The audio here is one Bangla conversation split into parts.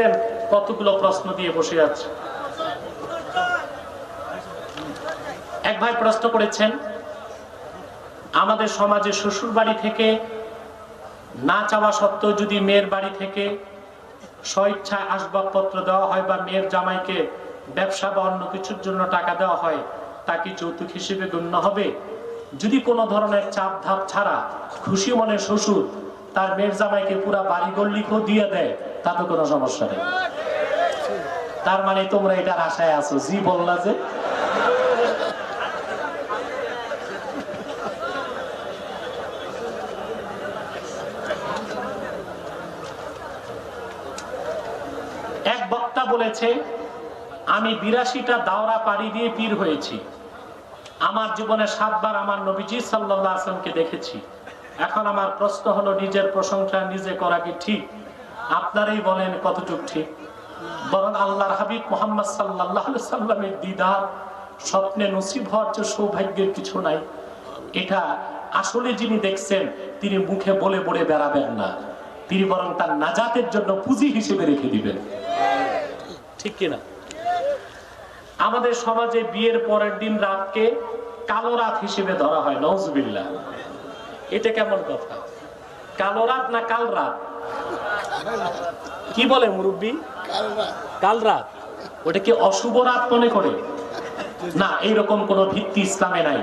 দেখছেন কতগুলো প্রশ্ন দিয়ে বসে আছে। এক ভাই প্রশ্ন করেছেন, আমাদের সমাজে শ্বশুর বাড়ি থেকে না চাওয়া সত্ত্বেও যদি মেয়ের বাড়ি থেকে স্বইচ্ছায় আসবাবপত্র দেওয়া হয় বা মেয়ের জামাইকে ব্যবসা বা অন্য কিছুর জন্য টাকা দেওয়া হয়, তা কি যৌতুক হিসেবে গণ্য হবে? যদি কোনো ধরনের চাপ ধাপ ছাড়া খুশি মনে শ্বশুর তার মেয়ের জামাইকে পুরা বাড়ি গল্লিকেও দিয়ে দেয় তাতে কোনো সমস্যা নেই। তার মানে তোমরা এটার আশায় আছো, জি বললা যে। এক বক্তা বলেছে, আমি বিরাশিটা দাওরা পাড়ি দিয়ে পীর হয়েছি। আমার জীবনে সাতবার আমার নবীজি সাল্লাহ আসলামকে দেখেছি। এখন আমার প্রশ্ন হলো, নিজের প্রশংসা নিজে করা কি ঠিক? আপনারাই বলেন কতটুক ঠিক। বরং আল্লাহর হাবিব মোহাম্মদ সাল্লাহ সাল্লামের দিদার, স্বপ্নে নসিব হওয়ার যে সৌভাগ্যের কিছু নাই, এটা আসলে যিনি দেখছেন, তিনি মুখে বলে বলে বেড়াবেন না। তিনি বরং তার নাজাতের জন্য পুঁজি হিসেবে রেখে দিবেন। ঠিক কিনা? আমাদের সমাজে বিয়ের পরের দিন রাতকে কালো রাত হিসেবে ধরা হয় নজবিল্লা এটা কেমন কথা? কালো রাত না কাল রাত? কি বলে মুরব্বী? কাল রাত ওটা কি অশুভ রাত মনে করে? না, এইরকম কোনো ভিত্তি ইসলামে নাই।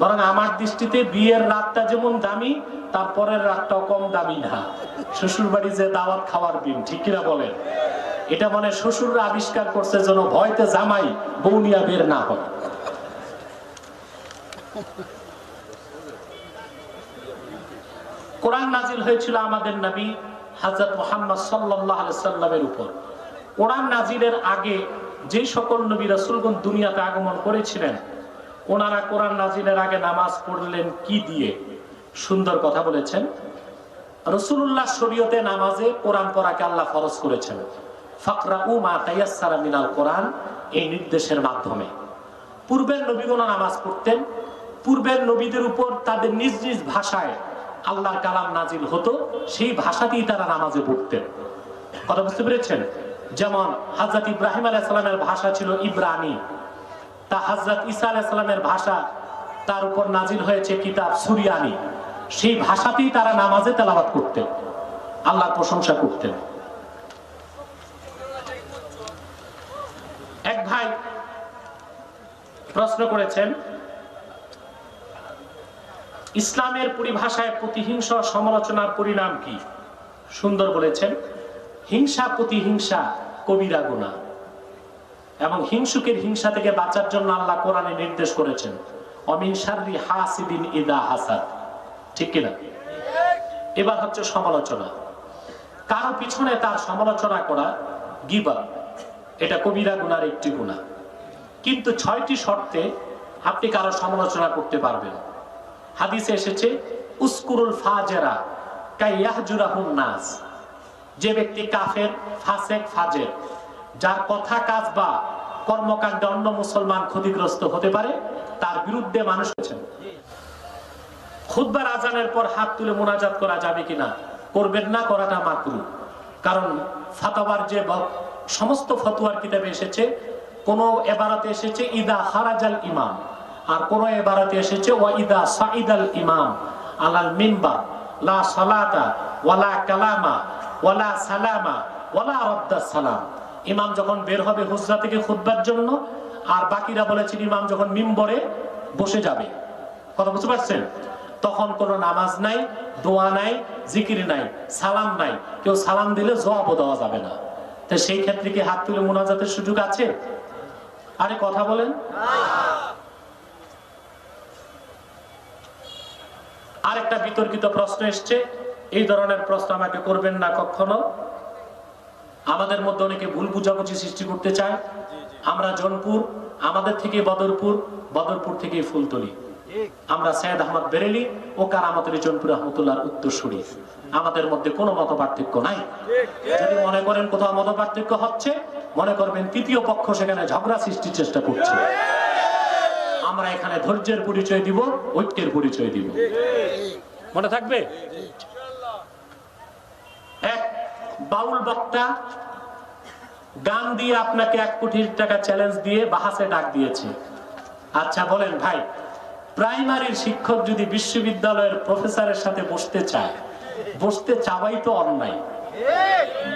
বরং আমার দৃষ্টিতে বিয়ের রাতটা যেমন দামি তারপরের রাতটাও কম দামি না। শ্বশুর বাড়ি যে দাওয়াত খাওয়ার দিন, ঠিক কিনা বলেন? এটা মানে শ্বশুররা আবিষ্কার করছে যেন ভয়তে জামাই বৌনিয়া বের না হয়। কোরআন নাজিল হয়েছিল আমাদের নবী হাজরত মোহাম্মদ সাল্লাহ সাল্লামের উপর। কোরআন নাজিলের আগে যে সকল নবী রাসুলগণ দুনিয়াতে আগমন করেছিলেন, ওনারা কোরআন নাজিলের আগে নামাজ পড়লেন কি দিয়ে? সুন্দর কথা বলেছেন। রসুল্লাহ শরীয়তে নামাজে কোরআন পড়াকে আল্লাহ ফরজ করেছেন। ফাকরা উ মা তাইয়াসারা মিনাল কোরআন, এই নির্দেশের মাধ্যমে। পূর্বের নবীগণ নামাজ পড়তেন, পূর্বের নবীদের উপর তাদের নিজ নিজ ভাষায় আল্লাহর কালাম নাজিল হতো, সেই ভাষাতেই তারা নামাজে পড়তেন। কথা বুঝতে পেরেছেন? যেমন হাজরত ইব্রাহিম আলাইসালামের ভাষা ছিল ইব্রানি। তা হাজরত ইসা আলাইসালামের ভাষা তার উপর নাজিল হয়েছে কিতাব সুরিয়ানি। সেই ভাষাতেই তারা নামাজে তেলাবাত করতেন। আল্লাহর প্রশংসা করতেন। এক ভাই প্রশ্ন করেছেন ইসলামের পরিভাষায় প্রতিহিংসা সমালোচনার পরিণাম কি? সুন্দর বলেছেন, হিংসা প্রতিহিংসা, কবিরা গুণা। এবং হিংসুকের হিংসা থেকে বাঁচার জন্য আল্লাহ কোরআনে নির্দেশ করেছেন, অমিন শাররি হাসিদিন ইদা হাসাদ। ঠিক কিনা? এবার হচ্ছে সমালোচনা। কারও পিছনে তার সমালোচনা করা গিবা, এটা কবিরা গুনার একটি গুণা। কিন্তু ছয়টি শর্তে আপনি কারও সমালোচনা করতে পারবেন। হাদিসে এসেছে, উস্কুরুল ফাজেরা কাইয়াহজুরাহুন নাস। যে ব্যক্তি কাফের, ফাসেক, ফাজের, যার কথা কাজ বা কর্মকাণ্ডে অন্য মুসলমান ক্ষতিগ্রস্ত হতে পারে, তার বিরুদ্ধে মানুষ হয়েছেন। খুদ্বার আজানের পর হাত তুলে মোনাজাত করা যাবে কিনা, করবেন না, করাটা মাকরু। কারণ ফাতাবার যে সমস্ত ফতুয়ার কিতাবে এসেছে, কোন এবারাতে এসেছে, ইদা হারাজাল ইমাম। আর কোন এবারাতে এসেছে, ওয়া ইদা সাইদাল ইমাম আলাল মিম্বার লা সালাতা ওয়ালা কালামা ওয়ালা সালামা ওয়ালা রদ্দা সালাম। ইমাম যখন বের হবে হুজরা থেকে খুতবার জন্য, আর বাকিরা বলেছেন ইমাম যখন মিম্বরে বসে যাবে। কথা বুঝতে পারছেন? তখন কোনো নামাজ নাই, দোয়া নাই, জিকির নাই, সালাম নাই। কেউ সালাম দিলে জবাবও দেওয়া যাবে না। তো সেই ক্ষেত্রে কি হাত তুলে মোনাজাতের সুযোগ আছে? আরে কথা বলেন। আরেকটা বিতর্কিত প্রশ্ন এসছে, এই ধরনের প্রশ্ন আমাকে করবেন না কখনো। আমাদের মধ্যে অনেকে ভুল বুঝাবুঝি সৃষ্টি করতে চায়। আমরা জনপুর, আমাদের থেকে বদরপুর বদরপুর থেকে ফুলতলি। আমরা সৈয়দ আহমদ বেরেলি ও কারামতের জনপুর রহমতুল্লাহর উত্তরসূরি। আমাদের মধ্যে কোনো মত পার্থক্য নাই। যদি মনে করেন কোথাও মত পার্থক্য হচ্ছে, মনে করবেন তৃতীয় পক্ষ সেখানে ঝগড়া সৃষ্টির চেষ্টা করছে। আমরা এখানে ধৈর্যের পরিচয় দিব, ঐক্যের পরিচয় দিব। মনে থাকবে? এক বাউল বক্তা গান দিয়ে আপনাকে এক কোটি টাকা চ্যালেঞ্জ দিয়ে বাহাসে ডাক দিয়েছে। আচ্ছা বলেন ভাই, প্রাইমারির শিক্ষক যদি বিশ্ববিদ্যালয়ের প্রফেসরের সাথে বসতে চায়, বসতে চাওয়াই তো অন্যায়।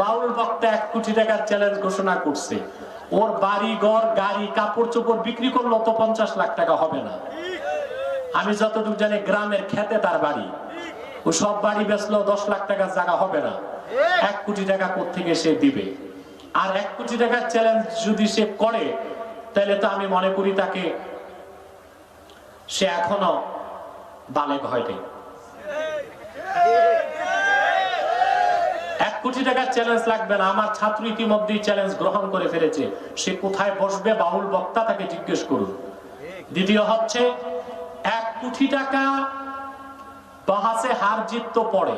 বাউল বক্তা এক কোটি টাকার চ্যালেঞ্জ ঘোষণা করছে। ওর বাড়ি, ঘর, গাড়ি, কাপড় চোপড় বিক্রি করল তো পঞ্চাশ লাখ টাকা হবে না। আমি যতটুকু জানি গ্রামের খেতে তার বাড়ি। ও সব বাড়ি বেচলো দশ লাখ টাকার জায়গা হবে না। এক কোটি টাকা থেকে সে দিবে? আর এক কোটি টাকার চ্যালেঞ্জ যদি সে করে, তাহলে তো আমি মনে করি তাকে সে এখনও বালেক হয়নি। কোটি টাকার চ্যালেঞ্জ লাগবে না। আমার ছাত্র ইতিমধ্যেই চ্যালেঞ্জ গ্রহণ করে ফেলেছে। সে কোথায় বসবে? বাউল বক্তা তাকে জিজ্ঞেস করুন। দ্বিতীয় হচ্ছে, এক কোটি টাকা বহাসে হার জিত তো পড়ে।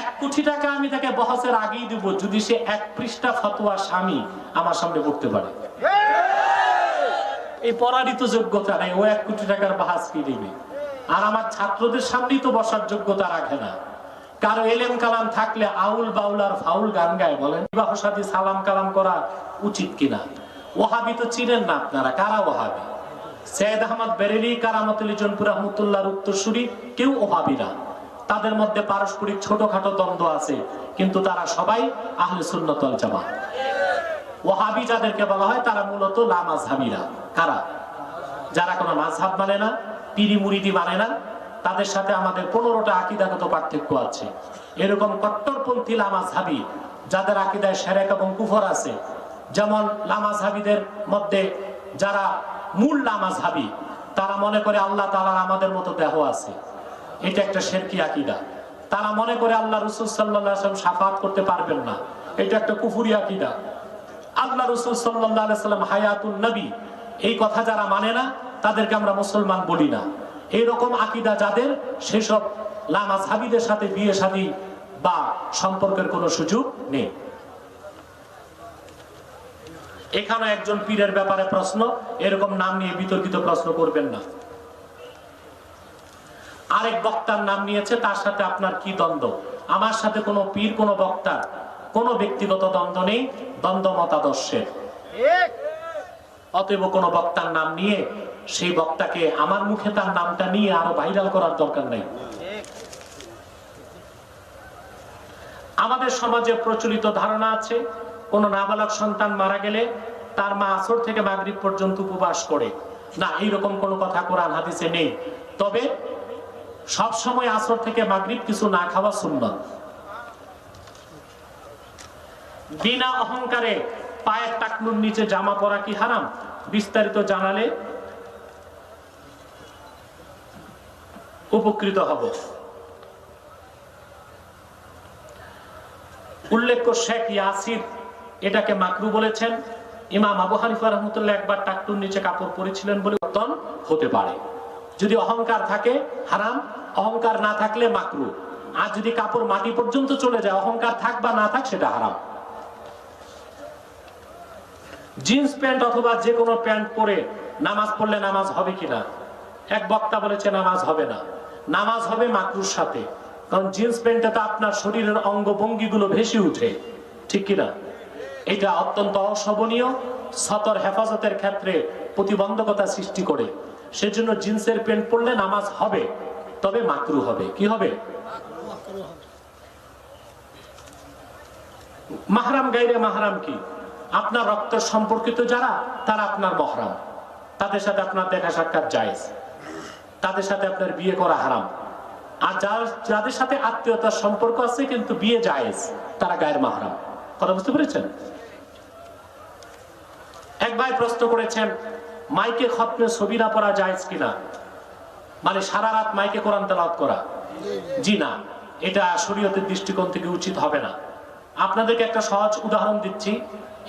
এক কোটি টাকা আমি তাকে বহাসের আগেই দিব, যদি সে এক পৃষ্ঠা ফতোয়া স্বামী আমার সামনে পড়তে পারে। এই পড়ারই তো যোগ্যতা নেই। ও এক কোটি টাকার বাহাস কি দিবে? আর আমার ছাত্রদের সামনেই তো বসার যোগ্যতা রাখে না। কারও এলেম কালাম থাকলে আউল বাউল আর ফাউল গান গায় বলেন। বিবাহ সাথে সালাম কালাম করা উচিত কিনা? ওহাবি তো চিনেন না আপনারা, কারা ওহাবি? সৈয়দ আহমদ বেরেলি কারামতুল জনপুর রহমতুল্লাহর উত্তরসূরি, কেউ ওহাবি না। তাদের মধ্যে পারস্পরিক ছোটখাটো দ্বন্দ্ব আছে, কিন্তু তারা সবাই আহলে সুন্নতল জামাত। ওহাবি যাদেরকে বলা হয়, তারা মূলত লামাজহাবিরা কারা? যারা কোনো মাঝহাব মানে না পিরি মুরিদি মানে না তাদের সাথে আমাদের পনেরোটা আকিদাগত পার্থক্য আছে। এরকম কট্টরপন্থী লামাজ হাবি যাদের আকিদায় সেরেক এবং কুফর আছে, যেমন লামাজ হাবিদের মধ্যে যারা মূল লামাজ হাবি তারা মনে করে আল্লাহ তালার আমাদের মতো দেহ আছে। এটা একটা শেরকি আকিদা। তারা মনে করে আল্লাহ রসুল সাল্লাহ সাফাত করতে পারবেন না। এটা একটা কুফুরি আকিদা। আল্লাহ রসুল সাল্লাম হায়াতুল নবী, এই কথা যারা মানে না, তাদেরকে আমরা মুসলমান বলি না। এইরকম আকিদা যাদের, সেসব লামা সাবিদের সাথে বিয়ে শাদী বা সম্পর্কের কোনো সুযোগ নেই। এখানে একজন পীরের ব্যাপারে প্রশ্ন, এরকম নাম নিয়ে বিতর্কিত প্রশ্ন করবেন না। আরেক বক্তার নাম নিয়েছে, তার সাথে আপনার কি দ্বন্দ্ব? আমার সাথে কোনো পীর, কোনো বক্তার কোনো ব্যক্তিগত দ্বন্দ্ব নেই দ্বন্দ্ব মতাদর্শের অতএব কোনো বক্তার নাম নিয়ে সেই বক্তাকে আমার মুখে তার নামটা নিয়ে আরও ভাইরাল করার দরকার নেই। আমাদের সমাজে প্রচলিত ধারণা আছে, কোন নাবালক সন্তান মারা গেলে তার মা আসর থেকে মাগরিব পর্যন্ত উপবাস করে। না, এইরকম কোনো কথা কোরআন হাদিসে নেই। তবে সব সময় আসর থেকে মাগরিব কিছু না খাওয়া সুন্নত। বিনা অহংকারে পায়ের টাকনুর নিচে জামা পরা কি হারাম? বিস্তারিত জানালে উপকৃত হব। উল্লেখ্য শেখ ইয়াসির এটাকে মাকরু বলেছেন। ইমাম আবু হানিফা রহমতুল্লাহ একবার টাকটুর নিচে কাপড় পরেছিলেন বলে উত্তম হতে পারে। যদি অহংকার থাকে, হারাম। অহংকার না থাকলে মাকরু। আর যদি কাপড় মাটি পর্যন্ত চলে যায়, অহংকার থাক বা না থাক, সেটা হারাম। জিন্স প্যান্ট অথবা যে কোনো প্যান্ট পরে নামাজ পড়লে নামাজ হবে কিনা? এক বক্তা বলেছে, নামাজ হবে না। নামাজ হবে মাকরুর সাথে। কারণ জিন্স প্যান্টে তো আপনার শরীরের অঙ্গভঙ্গি গুলো ভেসে উঠে। ঠিক কিনা এটা অত্যন্ত অশোভনীয়। সতর হেফাজতের ক্ষেত্রে প্রতিবন্ধকতা সৃষ্টি করে। সেজন্য জিন্সের প্যান্ট পরলে নামাজ হবে, তবে মাকরু হবে। কি হবে? মাহরাম গাইরে মাহরাম কি? আপনার রক্ত সম্পর্কিত যারা, তারা আপনার মহরাম। তাদের সাথে আপনার দেখা সাক্ষাৎ জায়েজ। তাদের সাথে আপনার বিয়ে করা হারাম। আর যার, যাদের সাথে আত্মীয়তার সম্পর্ক আছে কিন্তু বিয়ে জায়েজ, তারা গায়ের মাহারাম। কথা বুঝতে পেরেছেন? এক ভাই প্রশ্ন করেছেন, মাইকে খতমে ছবি না পড়া জায়েজ কিনা? মানে সারা রাত মাইকে কোরআন তেলাওয়াত করা? জি না, এটা শরীয়তের দৃষ্টিকোণ থেকে উচিত হবে না। আপনাদেরকে একটা সহজ উদাহরণ দিচ্ছি,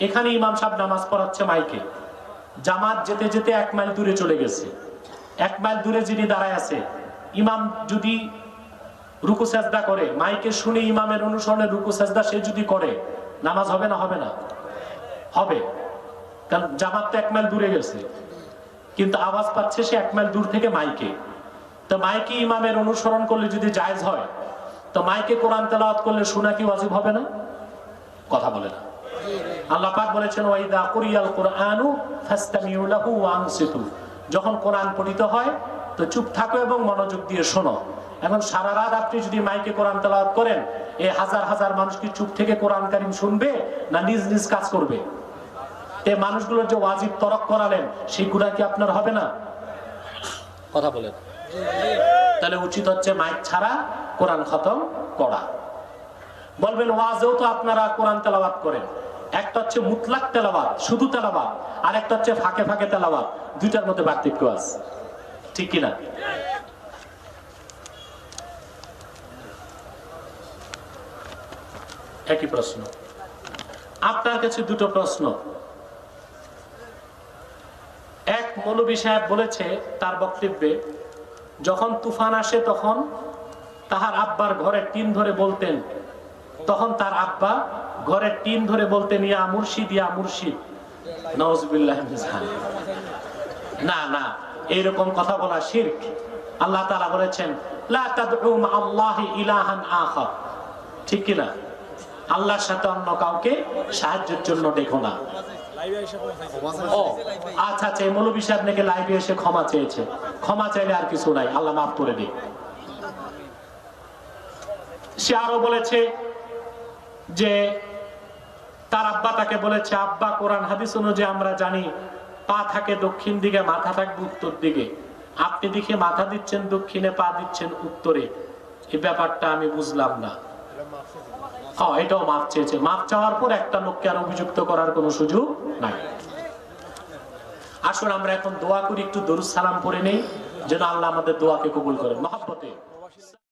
এখানে ইমাম সাহেব নামাজ পড়াচ্ছে মাইকে। জামাত যেতে যেতে এক মাইল দূরে চলে গেছে। এক মাইল দূরে যিনি দাঁড়ায় আছে, ইমাম যদি রুকু সেজদা করে, মাইকে শুনে ইমামের অনুসরণে রুকু সেজদা সে যদি করে, নামাজ হবে না হবে না? হবে। কারণ জামাত তো এক মাইল দূরে গেছে। কিন্তু আওয়াজ পাচ্ছে সে এক মাইল দূর থেকে মাইকে। তো মাইকে ইমামের অনুসরণ করলে যদি জায়জ হয়, তো মাইকে কোরআন তেলাওয়াত করলে শোনা কি ওয়াজিব হবে না? কথা বলে না। আল্লাহ পাক বলেছেন, ওয়াইদা কুরিয়াল কুরআনু ফাস্তামিউ লাহু ওয়া আনসিতু। যখন কোরআন পঠিত হয়, তো চুপ থাকো এবং মনোযোগ দিয়ে শোনো। এখন সারা রাত আপনি যদি মাইকে কোরআন তেলাওয়াত করেন এই হাজার হাজার মানুষ কি চুপ থেকে কোরআন কারিম শুনবে না নিজ নিজ কাজ করবে? এই মানুষগুলোর যে ওয়াজিব তরক করালেন, সেই গুণা কি আপনার হবে না? কথা বলেন। তাহলে উচিত হচ্ছে মাইক ছাড়া কোরআন খতম করা। বলবেন, ওয়াজেও তো আপনারা কোরআন তেলাওয়াত করেন। একটা হচ্ছে মুতলাক তেলাওয়াত, শুধু তেলাওয়াত, আর একটা হচ্ছে ফাঁকে ফাঁকে তেলাওয়াত, দুইটার মধ্যে পার্থক্য আছে। ঠিক কিনা? একই প্রশ্ন। আপনার কাছে দুটো প্রশ্ন। এক মৌলবী সাহেব বলেছে তার বক্তব্যে, যখন তুফান আসে তখন তাহার আব্বার ঘরের টিন ধরে বলতেন, তখন তার আব্বা ঘরের টিন ধরে বলতেন, ইয়া মুর্শিদ ইয়া মুর্শিদ। জালিক। না না, এইরকম কথা বলা শিরক। আল্লাহ তাআলা বলেছেন ঠিক কি না? আল্লাহর সাথে অন্য কাউকে সাহায্যের জন্য দেখো না। ও আচ্ছা আচ্ছা মৌলবী সাহেব নাকি লাইভে এসে ক্ষমা চেয়েছে। ক্ষমা চাইলে আর কিছু নাই, আল্লাহ মাফ করে দিক। সে আরও বলেছে যে তার আব্বা তাকে বলেছে, আব্বা, কোরআন, হাদিস অনুযায়ী আমরা জানি, পা থাকে দক্ষিণ দিকে, মাথা থাকবে উত্তর দিকে। আপনি দেখে মাথা দিচ্ছেন দক্ষিণে, পা দিচ্ছেন উত্তরে। এই ব্যাপারটা আমি বুঝলাম না। হ্যাঁ এটাও মাপ চেয়েছে। মাপ চাওয়ার পর একটা লোককে আর অভিযুক্ত করার কোনো সুযোগ নাই। আসুন, আমরা এখন দোয়া করি, একটু দরুদ সালাম পড়ে নেই, যেন আল্লাহ আমাদের দোয়াকে কবুল করেন। মহাব্বতে।